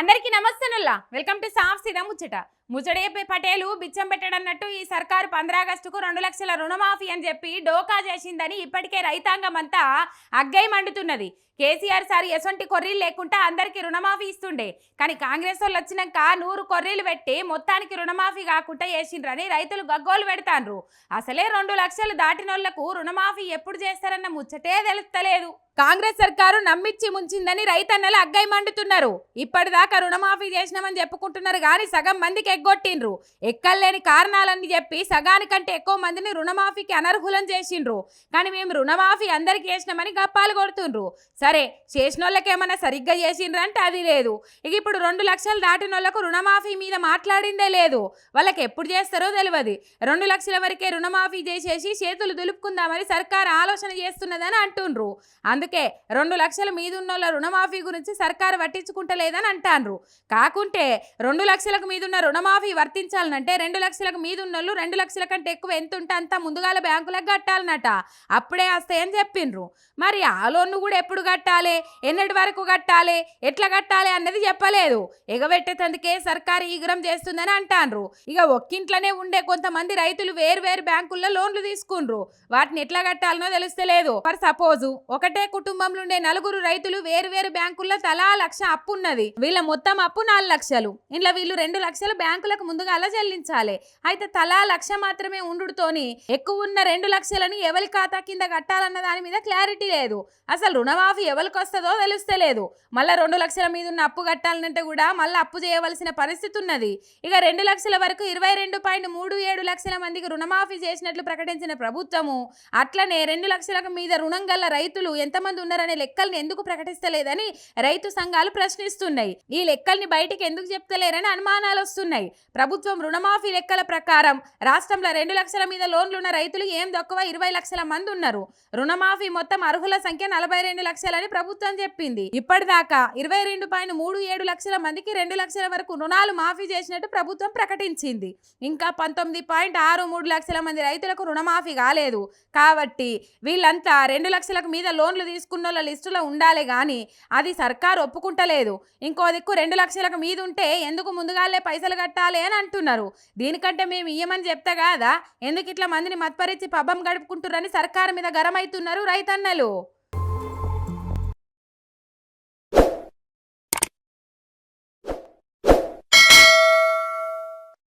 అందరికీ నమస్తేనుల్లా welcome to సాఫ్ సీదా ముచ్చట ముచ్చడేపే పటేలు బిచ్చం పెట్టడన్నట్టు ఈ సర్కారు పంద్రాగస్టుకు రెండు లక్షల రుణమాఫీ అని చెప్పి డోకా చేసిందని ఇప్పటికే రైతాంగం అంతా అగ్గై మండుతున్నది. కేసీఆర్ సార్ ఎసొంటి కొర్రీలు లేకుండా అందరికీ రుణమాఫీ ఇస్తుండే. కానీ కాంగ్రెస్ వాళ్ళు వచ్చినాక నూరు కొర్రీలు పెట్టి మొత్తానికి రుణమాఫీ కాకుండా చేసిండ్రని రైతులు గగ్గోలు పెడతాండ్రు. అసలే రెండు లక్షలు దాటినోళ్ళకు రుణమాఫీ ఎప్పుడు చేస్తారన్న ముచ్చటే తెలుస్తలేదు కాంగ్రెస్ సర్కారు నమ్మిచ్చి ముంచిందని రైతన్నలు అగ్గై మండుతున్నారు. ఇప్పటిదాకా రుణమాఫీ చేసినామని చెప్పుకుంటున్నారు కానీ సగం మందికి ఎగ్గొట్టిండ్రు. ఎక్కలేని కారణాలన్నీ చెప్పి సగానికంటే ఎక్కువ మందిని రుణమాఫీకి అనర్హులం చేసిండ్రు. కానీ మేము రుణమాఫీ అందరికి చేసినామని గప్పాలు కొడుతుండ్రు. సరే చేసిన వాళ్ళకేమన్నా సరిగ్గా చేసిండ్రంటే అది లేదు. ఇక ఇప్పుడు రెండు లక్షలు దాటిన వాళ్ళకు రుణమాఫీ మీద మాట్లాడిందే లేదు. వాళ్ళకి ఎప్పుడు చేస్తారో తెలియదు రెండు లక్షల వరకే రుణమాఫీ చేసేసి చేతులు దులుపుకుందామని సర్కార్ ఆలోచన చేస్తున్నదని అంటుండ్రు. అందుకే రెండు లక్షల మీదున్నోళ్ళ రుణమాఫీ గురించి సర్కారు పట్టించుకుంటలేదని అంటాండ్రు కాకుంటే రెండు లక్షలకు మీదున్న రుణమాఫీ వర్తించాలనంటే రెండు లక్షలకు మీదున్నోళ్ళు రెండు లక్షల కంటే ఎక్కువ ఎంత ఉంటే అంత ముందుగాల బ్యాంకులకు కట్టాలన్నట అప్పుడే వస్తాయని చెప్పిండ్రు. మరి ఆ లోన్ను కూడా ఎప్పుడు కట్టాలి? ఎన్నటి వరకు కట్టాలి? ఎట్లా కట్టాలి అన్నది చెప్పలేదు. ఎగబెట్టేటందుకే సర్కారు ఈగ్రం చేస్తుందని అంటాండ్రు ఇక ఒక్కింట్లోనే ఉండే కొంతమంది రైతులు వేరు వేరు బ్యాంకుల్లో లోన్లు తీసుకుండ్రు. వాటిని ఎట్లా కట్టాలనో తెలుస్తలేదు. ఫర్ సపోజు ఒకటే కుటుంబంలో ఉండే నలుగురు రైతులు వేరు వేరు బ్యాంకుల్లో తలా లక్ష అప్పు ఉన్నది వీళ్ళ మొత్తం అప్పు నాలుగు లక్షలు. ఇంట్లో వీళ్ళు రెండు లక్షలు బ్యాంకులకు ముందుగా అలా చెల్లించాలి. అయితే తలా లక్ష మాత్రమే ఉండుతోని ఎక్కువ ఉన్న రెండు లక్షలను ఎవరి ఖాతా కింద కట్టాలన్న దాని మీద క్లారిటీ లేదు. అసలు రుణమాఫీ ఎవరికి వస్తుందో తెలుస్తలేదు మళ్ళీ రెండు లక్షల మీద ఉన్న అప్పు కట్టాలంటే కూడా మళ్ళీ అప్పు చేయవలసిన పరిస్థితి ఉన్నది ఇక రెండు లక్షల వరకు ఇరవై రెండు పాయింట్ మూడు ఏడు లక్షల మందికి రుణమాఫీ చేసినట్లు ప్రకటించిన ప్రభుత్వము అట్లనే రెండు లక్షలకు మీద రుణం గల రైతులు ఎంత ఎంతమంది ఉన్నారనే లెక్కల్ని ఎందుకు ప్రకటిస్తలేదని రైతు సంఘాలు ప్రశ్నిస్తున్నాయి. ఈ లెక్కల్ని బయటికి ఎందుకు చెప్తలేరని అనుమానాలు వస్తున్నాయి. ప్రభుత్వం రుణమాఫీ లెక్కల ప్రకారం రాష్ట్రంలో రెండు లక్షల మీద లోన్లున్న రైతులు ఏం తక్కువ ఇరవై లక్షల మంది ఉన్నారు. రుణమాఫీ మొత్తం అర్హుల సంఖ్య నలభై రెండు లక్షలని ప్రభుత్వం చెప్పింది. ఇప్పటిదాకా ఇరవై రెండు పాయింట్ మూడు ఏడు లక్షల మందికి రెండు లక్షల వరకు రుణాలు మాఫీ చేసినట్టు ప్రభుత్వం ప్రకటించింది. ఇంకా పంతొమ్మిది పాయింట్ ఆరు మూడు లక్షల మంది రైతులకు రుణమాఫీ కాలేదు. కాబట్టి వీళ్ళంతా రెండు లక్షలకు మీద లోన్లు తీసుకున్న వాళ్ళ లిస్టులో ఉండాలి కానీ అది సర్కారు ఒప్పుకుంటలేదు. ఇంకో దిక్కు రెండు లక్షలకు మీద ఉంటే ఎందుకు ముందుగాలే పైసలు కట్టాలి అని అంటున్నారు. దీనికంటే మేము ఇయ్యమని చెప్తా కాదా? ఎందుకు ఇట్లా మందిని మత్పరిచి పబ్బం గడుపుకుంటున్నారని సర్కారు మీద గరమవుతున్నారు రైతన్నలు?